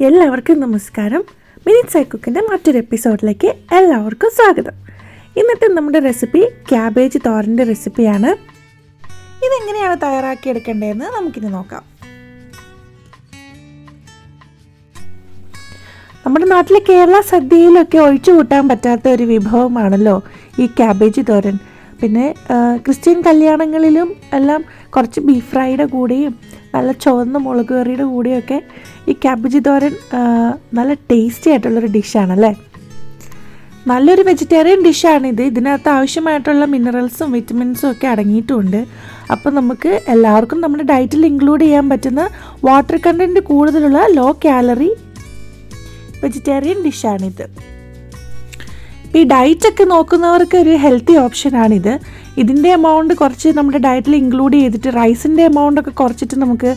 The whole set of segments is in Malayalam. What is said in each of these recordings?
എല്ലാവർക്കും നമസ്കാരം. മിനിറ്റ് സൈ കുക്കിന്റെ മറ്റൊരു എപ്പിസോഡിലേക്ക് എല്ലാവർക്കും സ്വാഗതം. ഇന്നത്തെ നമ്മുടെ റെസിപ്പി ക്യാബേജ് തോരന്റെ റെസിപ്പിയാണ്. ഇതെങ്ങനെയാണ് തയ്യാറാക്കിയെടുക്കേണ്ടതെന്ന് നമുക്കിനി നോക്കാം. നമ്മുടെ നാട്ടിലെ കേരള സദ്യയിലൊക്കെ ഒഴിച്ചു കൂട്ടാൻ പറ്റാത്ത ഒരു വിഭവമാണല്ലോ ഈ ക്യാബേജ് തോരൻ. പിന്നെ ക്രിസ്ത്യൻ കല്യാണങ്ങളിലും എല്ലാം കുറച്ച് ബീഫ് ഫ്രൈയുടെ കൂടെയും നല്ല ചുവന്ന മുളക് കറിയുടെ കൂടെയൊക്കെ ഈ ക്യാബേജ് തോരൻ നല്ല ടേസ്റ്റി ആയിട്ടുള്ളൊരു ഡിഷാണല്ലേ നല്ലൊരു വെജിറ്റേറിയൻ ഡിഷാണിത് ഇതിനകത്ത് ആവശ്യമായിട്ടുള്ള മിനറൽസും വിറ്റമിൻസും ഒക്കെ അടങ്ങിയിട്ടുമുണ്ട് അപ്പോൾ നമുക്ക് എല്ലാവർക്കും നമ്മുടെ ഡയറ്റിൽ ഇൻക്ലൂഡ് ചെയ്യാൻ പറ്റുന്ന വാട്ടർ കണ്ടന്റ് കൂടുതലുള്ള ലോ കാലറി വെജിറ്റേറിയൻ ഡിഷാണിത് ഈ ഡയറ്റ് ഒക്കെ നോക്കുന്നവർക്ക് ഒരു ഹെൽത്തി ഓപ്ഷനാണിത് ഇതിന്റെ എമൗണ്ട് കുറച്ച് നമ്മുടെ ഡയറ്റിൽ ഇൻക്ലൂഡ് ചെയ്തിട്ട് റൈസിന്റെ എമൗണ്ട് ഒക്കെ കുറച്ചിട്ട് നമുക്ക്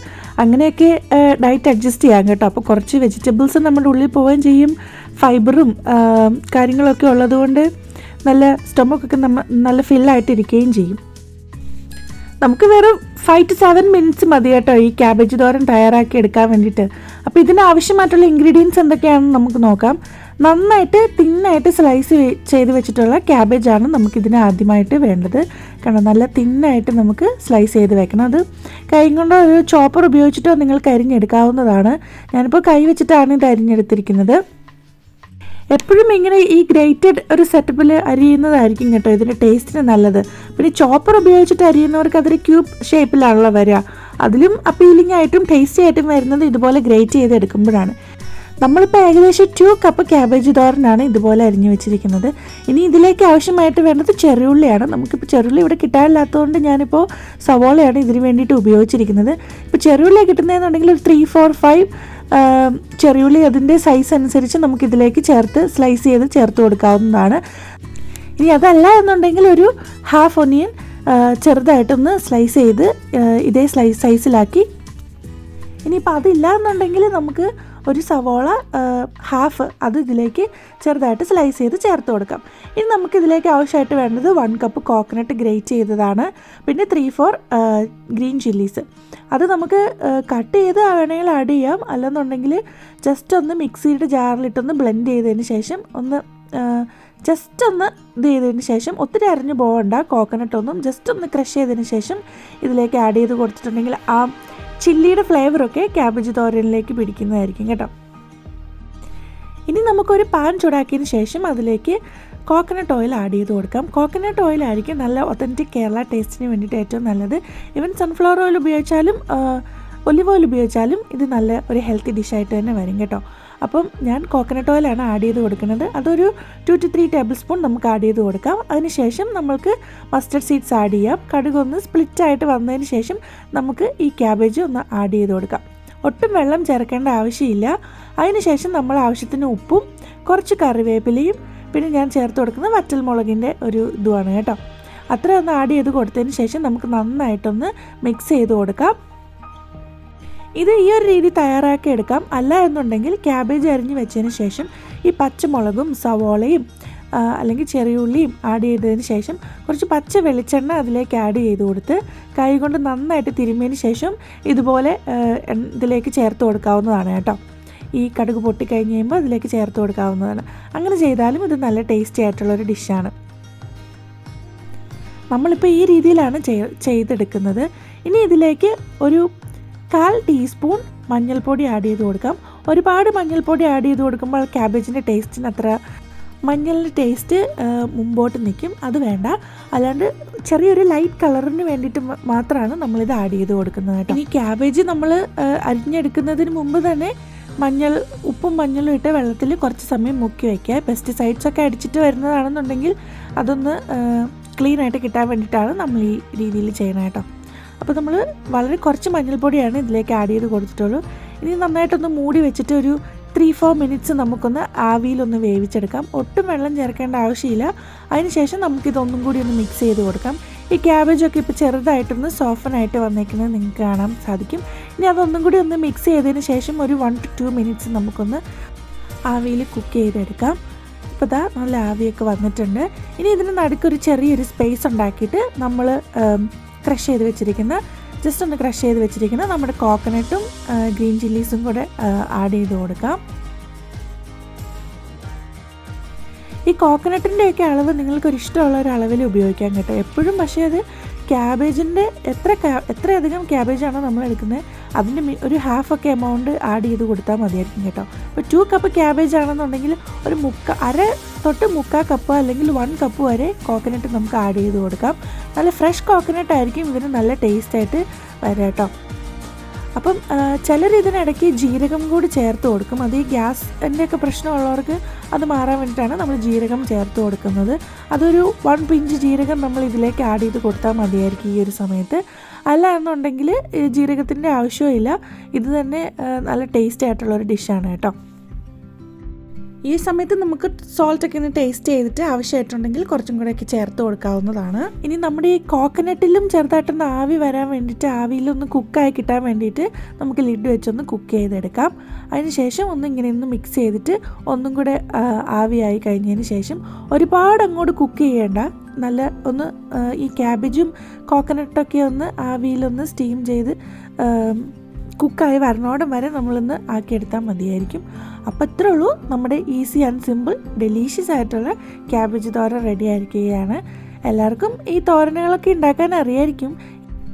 അങ്ങനെയൊക്കെ ഡയറ്റ് അഡ്ജസ്റ്റ് ചെയ്യാം കേട്ടോ. അപ്പോൾ കുറച്ച് വെജിറ്റബിൾസ് നമ്മുടെ ഉള്ളിൽ പോവുകയും ചെയ്യും. ഫൈബറും കാര്യങ്ങളൊക്കെ ഉള്ളതുകൊണ്ട് നല്ല സ്റ്റൊമക്കൊക്കെ നമ്മ നല്ല ഫില്ലായിട്ടിരിക്കുകയും ചെയ്യും. നമുക്ക് വെറും ഫൈവ് ടു സെവൻ മിനിറ്റ്സ് മതി കേട്ടോ ഈ ക്യാബേജ് തോരൻ തയ്യാറാക്കി എടുക്കാൻ വേണ്ടിയിട്ട്. അപ്പോൾ ഇതിന് ആവശ്യമായിട്ടുള്ള ഇൻഗ്രീഡിയൻസ് എന്തൊക്കെയാണെന്ന് നമുക്ക് നോക്കാം. നന്നായിട്ട് തിന്നായിട്ട് സ്ലൈസ് ചെയ്ത് വെച്ചിട്ടുള്ള ക്യാബേജാണ് നമുക്കിതിന് ആദ്യമായിട്ട് വേണ്ടത്. കാരണം നല്ല തിന്നായിട്ട് നമുക്ക് സ്ലൈസ് ചെയ്ത് വെക്കണം. അത് കൈ കൊണ്ടോ ഒരു ചോപ്പർ ഉപയോഗിച്ചിട്ടോ നിങ്ങൾക്ക് അരിഞ്ഞെടുക്കാവുന്നതാണ് ഞാനിപ്പോൾ കൈ വെച്ചിട്ടാണ് ഇത് അരിഞ്ഞെടുത്തിരിക്കുന്നത്. എപ്പോഴും ഇങ്ങനെ ഈ ഗ്രേറ്റഡ് ഒരു സെറ്റപ്പിൽ അരിയുന്നതായിരിക്കും കേട്ടോ ഇതിന്റെ ടേസ്റ്റിന് നല്ലത്. പിന്നെ ചോപ്പർ ഉപയോഗിച്ചിട്ട് അരിയുന്നവർക്ക് അതൊരു ക്യൂബ് ഷേപ്പിലാണല്ലോ വരിക. അതിലും അപ്പീലിംഗ് ആയിട്ടും ടേസ്റ്റി ആയിട്ടും വരുന്നത് ഇതുപോലെ ഗ്രേറ്റ് ചെയ്ത് എടുക്കുമ്പോഴാണ് നമ്മളിപ്പോൾ ഏകദേശം ടു കപ്പ് ക്യാബേജ് തോരനാണ് ഇതുപോലെ അരിഞ്ഞു വെച്ചിരിക്കുന്നത്. ഇനി ഇതിലേക്ക് ആവശ്യമായിട്ട് വേണ്ടത് ചെറിയുള്ളിയാണ്. നമുക്കിപ്പോൾ ചെറിയുള്ളി ഇവിടെ കിട്ടാനില്ലാത്തതുകൊണ്ട് ഞാനിപ്പോൾ സവോളയാണ് ഇതിന് വേണ്ടിയിട്ട് ഉപയോഗിച്ചിരിക്കുന്നത്. ഇപ്പോൾ ചെറിയുള്ളി കിട്ടുന്നതെന്നുണ്ടെങ്കിൽ ഒരു ത്രീ ഫോർ ഫൈവ് ചെറിയുള്ളി അതിന്റെ സൈസ് അനുസരിച്ച് നമുക്കിതിലേക്ക് ചേർത്ത് സ്ലൈസ് ചെയ്ത് ചേർത്ത് കൊടുക്കാവുന്നതാണ്. ഇനി അതല്ല എന്നുണ്ടെങ്കിൽ ഒരു ഹാഫ് ഒനിയൻ ചെറുതായിട്ടൊന്ന് സ്ലൈസ് ചെയ്ത് ഇതേ സ്ലൈസ് സൈസിലാക്കി ഇനിയിപ്പോൾ അതില്ല എന്നുണ്ടെങ്കിൽ നമുക്ക് ഒരു സവോള ഹാഫ് അത് ഇതിലേക്ക് ചെറുതായിട്ട് സ്ലൈസ് ചെയ്ത് ചേർത്ത് കൊടുക്കാം. ഇനി നമുക്ക് ഇതിലേക്ക് ആവശ്യമായിട്ട് വേണ്ടത് വൺ കപ്പ് കോക്കനട്ട് ഗ്രേറ്റ് ചെയ്തതാണ്. പിന്നെ ത്രീ ഫോർ ഗ്രീൻ ചില്ലീസ് അത് നമുക്ക് കട്ട് ചെയ്ത് വേണമെങ്കിൽ ആഡ് ചെയ്യാം. അല്ലെന്നുണ്ടെങ്കിൽ ജസ്റ്റ് ഒന്ന് മിക്സിയുടെ ജാറിലിട്ടൊന്ന് ബ്ലെൻഡ് ചെയ്തതിന് ശേഷം ഒന്ന് ജസ്റ്റ് ഒന്ന് ഇത് ചെയ്തതിന് ശേഷം ഒത്തിരി അരിഞ്ഞു പോകണ്ട കോക്കനട്ടൊന്നും ജസ്റ്റ് ഒന്ന് ക്രഷ് ചെയ്തതിന് ശേഷം ഇതിലേക്ക് ആഡ് ചെയ്ത് കൊടുത്തിട്ടുണ്ടെങ്കിൽ ആ ചില്ലിയുടെ ഫ്ലേവറൊക്കെ ക്യാബേജ് തോരനിലേക്ക് പിടിക്കുന്നതായിരിക്കും കേട്ടോ. ഇനി നമുക്കൊരു പാൻ ചൂടാക്കിയതിന് ശേഷം അതിലേക്ക് കോക്കനട്ട് ഓയിൽ ആഡ് ചെയ്ത് കൊടുക്കാം. കോക്കനട്ട് ഓയിൽ ആയിരിക്കും നല്ല ഒത്തന്റിക് കേരള ടേസ്റ്റിന് വേണ്ടിയിട്ട് ഏറ്റവും നല്ലത്. ഈവൻ സൺഫ്ലവർ ഓയിൽ ഉപയോഗിച്ചാലും ഒലിവ് ഓയിൽ ഉപയോഗിച്ചാലും ഇത് നല്ല ഒരു ഹെൽത്തി ഡിഷായിട്ട് തന്നെ വരും കേട്ടോ. അപ്പം ഞാൻ കോക്കനട്ട് ഓയിലാണ് ആഡ് ചെയ്ത് കൊടുക്കുന്നത്. അതൊരു two two three tablespoon നമുക്ക് ആഡ് ചെയ്ത് കൊടുക്കാം. അതിനുശേഷം നമുക്ക് മസ്റ്റർഡ് സീഡ്സ് ആഡ് ചെയ്യാം. കടുക് ഒന്ന് സ്പ്ലിറ്റ് ആയിട്ട് വന്നതിന് ശേഷം നമുക്ക് ഈ ക്യാബേജ് ഒന്ന് ആഡ് ചെയ്ത് കൊടുക്കാം. ഒട്ടും വെള്ളം ചേർക്കേണ്ട ആവശ്യമില്ല. അതിനുശേഷം നമ്മൾ ആവശ്യത്തിന് ഉപ്പും കുറച്ച് കറിവേപ്പിലയും പിന്നെ ഞാൻ ചേർത്ത് കൊടുക്കുന്ന വറ്റൽമുളകിന്റെ ഒരു ഇതുമാണ് കേട്ടോ. അത്ര ഒന്ന് ആഡ് ചെയ്ത് കൊടുത്തതിന് ശേഷം നമുക്ക് നന്നായിട്ടൊന്ന് മിക്സ് ചെയ്ത് കൊടുക്കാം. ഇത് ഈ ഒരു രീതി തയ്യാറാക്കി എടുക്കാം. അല്ല എന്നുണ്ടെങ്കിൽ ക്യാബേജ് അരിഞ്ഞ് വെച്ചതിന് ശേഷം ഈ പച്ചമുളകും സവോളയും അല്ലെങ്കിൽ ചെറിയുള്ളിയും ആഡ് ചെയ്തതിന് ശേഷം കുറച്ച് പച്ച വെളിച്ചെണ്ണ അതിലേക്ക് ആഡ് ചെയ്ത് കൊടുത്ത് കൈകൊണ്ട് നന്നായിട്ട് തിരുമ്മിയതിന് ശേഷം ഇതുപോലെ ഇതിലേക്ക് ചേർത്ത് കൊടുക്കാവുന്നതാണ് കേട്ടോ. ഈ കടുക് പൊട്ടിക്കഴിഞ്ഞ് കഴിയുമ്പോൾ അതിലേക്ക് ചേർത്ത് കൊടുക്കാവുന്നതാണ്. അങ്ങനെ ചെയ്താലും ഇത് നല്ല ടേസ്റ്റി ആയിട്ടുള്ളൊരു ഡിഷാണ് നമ്മളിപ്പോൾ ഈ രീതിയിലാണ് ചെയ്- ചെയ്തെടുക്കുന്നത്. ഇനി ഇതിലേക്ക് ഒരു കാൽ ടീസ്പൂൺ മഞ്ഞൾപ്പൊടി ആഡ് ചെയ്ത് കൊടുക്കാം. ഒരുപാട് മഞ്ഞൾപ്പൊടി ആഡ് ചെയ്ത് കൊടുക്കുമ്പോൾ ക്യാബേജിന്റെ ടേസ്റ്റിന് അത്ര മഞ്ഞളിന്റെ ടേസ്റ്റ് മുമ്പോട്ട് നിൽക്കും. അത് വേണ്ട. അല്ലാണ്ട് ചെറിയൊരു ലൈറ്റ് കളറിന് വേണ്ടിയിട്ട് മാത്രമാണ് നമ്മളിത് ആഡ് ചെയ്ത് കൊടുക്കുന്നത് കേട്ടോ. ഇനി ക്യാബേജ് നമ്മൾ അരിഞ്ഞെടുക്കുന്നതിന് മുമ്പ് തന്നെ മഞ്ഞൾ ഉപ്പും മഞ്ഞളും ഇട്ട് വെള്ളത്തിൽ കുറച്ച് സമയം മുക്കി വയ്ക്കുക. പെസ്റ്റിസൈഡ്സ് ഒക്കെ അടിച്ചിട്ട് വരുന്നതാണെന്നുണ്ടെങ്കിൽ അതൊന്ന് ക്ലീൻ ആയിട്ട് കിട്ടാൻ വേണ്ടിയിട്ടാണ് നമ്മൾ ഈ രീതിയിൽ ചെയ്യണം കേട്ടോ. അപ്പോൾ നമ്മൾ വളരെ കുറച്ച് മഞ്ഞൾപ്പൊടിയാണ് ഇതിലേക്ക് ആഡ് ചെയ്ത് കൊടുത്തിട്ടുള്ളൂ. ഇനി നന്നായിട്ടൊന്ന് മൂടി വെച്ചിട്ട് ഒരു ത്രീ ഫോർ മിനിറ്റ്സ് നമുക്കൊന്ന് ആവിയിലൊന്ന് വേവിച്ചെടുക്കാം. ഒട്ടും വെള്ളം ചേർക്കേണ്ട ആവശ്യമില്ല. അതിനുശേഷം നമുക്കിതൊന്നും കൂടി ഒന്ന് മിക്സ് ചെയ്ത് കൊടുക്കാം. ഈ ക്യാബേജൊക്കെ ഇപ്പോൾ ചെറുതായിട്ടൊന്ന് സോഫനായിട്ട് വന്നേക്കുന്നത് നിങ്ങൾക്ക് കാണാൻ സാധിക്കും. ഇനി അതൊന്നും കൂടി ഒന്ന് മിക്സ് ചെയ്തതിന് ശേഷം ഒരു വൺ ടു ടു മിനിറ്റ്സ് നമുക്കൊന്ന് ആവിയിൽ കുക്ക് ചെയ്തെടുക്കാം. ഇപ്പോൾ ഇതാ നല്ല ആവിയൊക്കെ വന്നിട്ടുണ്ട്. ഇനി ഇതിന് നടുക്കൊരു ചെറിയൊരു സ്പേസ് ഉണ്ടാക്കിയിട്ട് നമ്മൾ ക്രഷ് ചെയ്ത് വെച്ചിരിക്കുന്ന ജസ്റ്റ് ഒന്ന് ക്രഷ് ചെയ്ത് വെച്ചിരിക്കുന്ന നമ്മുടെ കോക്കനട്ടും ഗ്രീൻ ചില്ലീസും കൂടെ ആഡ് ചെയ്ത് കൊടുക്കാം. ഈ കോക്കനട്ടിന്റെയൊക്കെ അളവ് നിങ്ങൾക്കൊരു ഇഷ്ടമുള്ള ഒരു അളവിൽ ഉപയോഗിക്കാം കേട്ടോ. എപ്പോഴും പക്ഷേ അത് ക്യാബേജിന്റെ എത്ര എത്രയധികം ക്യാബേജാണോ നമ്മൾ എടുക്കുന്നത് അതിന്റെ ഒരു ഹാഫ് ഒക്കെ എമൗണ്ട് ആഡ് ചെയ്ത് കൊടുത്താൽ മതിയായിരിക്കും കേട്ടോ. ഇപ്പോൾ ടു കപ്പ് ക്യാബേജ് ആണെന്നുണ്ടെങ്കിൽ ഒരു മുക്ക അര തൊട്ട് മുക്കാൽ കപ്പ് അല്ലെങ്കിൽ വൺ കപ്പ് വരെ കോക്കനട്ട് നമുക്ക് ആഡ് ചെയ്ത് കൊടുക്കാം. നല്ല ഫ്രഷ് കോക്കനട്ട് ആയിരിക്കും ഇതിന് നല്ല ടേസ്റ്റായിട്ട് വരാം കേട്ടോ. അപ്പം ചിലർ ഇതിനിടയ്ക്ക് ജീരകം കൂടി ചേർത്ത് കൊടുക്കും. അത് ഈ ഗ്യാസിന്റെ ഒക്കെ പ്രശ്നമുള്ളവർക്ക് അത് മാറാൻ വേണ്ടിയിട്ടാണ് നമ്മൾ ജീരകം ചേർത്ത് കൊടുക്കുന്നത്. അതൊരു വൺ പിഞ്ച് ജീരകം നമ്മൾ ഇതിലേക്ക് ആഡ് ചെയ്ത് കൊടുത്താൽ മതിയായിരിക്കും ഈ ഒരു സമയത്ത്. അല്ല എന്നുണ്ടെങ്കിൽ ജീരകത്തിന്റെ ആവശ്യമില്ല ഇത് തന്നെ നല്ല ടേസ്റ്റ് ആയിട്ടുള്ള ഒരു ഡിഷാണ് കേട്ടോ. ഈ സമയത്ത് നമുക്ക് സോൾട്ട് ഒക്കെ ഒന്ന് ടേസ്റ്റ് ചെയ്തിട്ട് ആവശ്യമായിട്ടുണ്ടെങ്കിൽ കുറച്ചും കൂടെ ഒക്കെ ചേർത്ത് കൊടുക്കാവുന്നതാണ്. ഇനി നമ്മുടെ ഈ കോക്കനട്ടിലും ചെറുതായിട്ടൊന്ന് ആവി വരാൻ വേണ്ടിയിട്ട് ആവിയിലൊന്ന് കുക്കായി കിട്ടാൻ വേണ്ടിയിട്ട് നമുക്ക് ലിഡ് വെച്ചൊന്ന് കുക്ക് ചെയ്തെടുക്കാം. അതിനുശേഷം ഒന്ന് ഇങ്ങനെ ഒന്ന് മിക്സ് ചെയ്തിട്ട് ഒന്നും കൂടെ ആവിയായി കഴിഞ്ഞതിന് ശേഷം ഒരുപാട് അങ്ങോട്ട് കുക്ക് ചെയ്യേണ്ട. നല്ല ഒന്ന് ഈ ക്യാബേജും കോക്കനട്ടൊക്കെ ഒന്ന് ആവിയിലൊന്ന് സ്റ്റീം ചെയ്ത് കുക്കായി വരണോടം വരെ നമ്മളിന്ന് ആക്കിയെടുത്താൽ മതിയായിരിക്കും. അപ്പോൾ ഇത്രേ ഉള്ളൂ. നമ്മുടെ ഈസി ആൻഡ് സിമ്പിൾ ഡെലീഷ്യസ് ആയിട്ടുള്ള ക്യാബേജ് തോരൻ റെഡി ആയിരിക്കുകയാണ്. എല്ലാവർക്കും ഈ തോരനുകളൊക്കെ ഉണ്ടാക്കാൻ അറിയായിരിക്കും.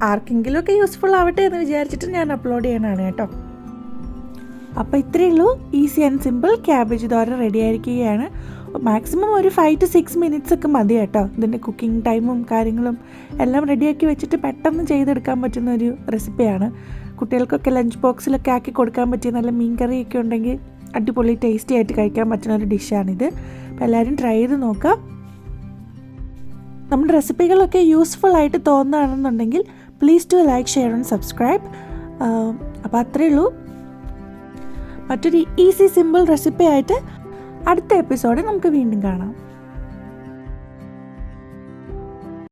ആർക്കെങ്കിലുമൊക്കെ യൂസ്ഫുൾ ആവട്ടെ എന്ന് വിചാരിച്ചിട്ട് ഞാൻ അപ്ലോഡ് ചെയ്യണതാണ് കേട്ടോ. അപ്പോൾ ഇത്രയേ ഉള്ളൂ. Easy and simple cabbage thoran ready ആയിരിക്കുകയാണ്. മാക്സിമം ഒരു ഫൈവ് ടു സിക്സ് മിനിറ്റ്സ് ഒക്കെ മതി കേട്ടോ. ഇതിന്റെ കുക്കിംഗ് ടൈമും കാര്യങ്ങളും എല്ലാം റെഡിയാക്കി വെച്ചിട്ട് പെട്ടെന്ന് ചെയ്തെടുക്കാൻ പറ്റുന്ന ഒരു റെസിപ്പിയാണ് കുട്ടികൾക്കൊക്കെ ലഞ്ച് ബോക്സിലൊക്കെ ആക്കി കൊടുക്കാൻ പറ്റിയ നല്ല മീൻ കറിയൊക്കെ ഉണ്ടെങ്കിൽ അടിപൊളി ടേസ്റ്റി ആയിട്ട് കഴിക്കാൻ പറ്റുന്ന ഒരു ഡിഷാണിത് അപ്പോൾ എല്ലാവരും ട്രൈ ചെയ്ത് നോക്കാം. നമ്മുടെ റെസിപ്പികളൊക്കെ യൂസ്ഫുൾ ആയിട്ട് തോന്നുകയാണെന്നുണ്ടെങ്കിൽ please do like share and subscribe അപ്പോൾ അത്രയേ ഉള്ളൂ. മറ്റൊരു ഈസി സിമ്പിൾ റെസിപ്പി ആയിട്ട് അടുത്ത എപ്പിസോഡിൽ നമുക്ക് വീണ്ടും കാണാം.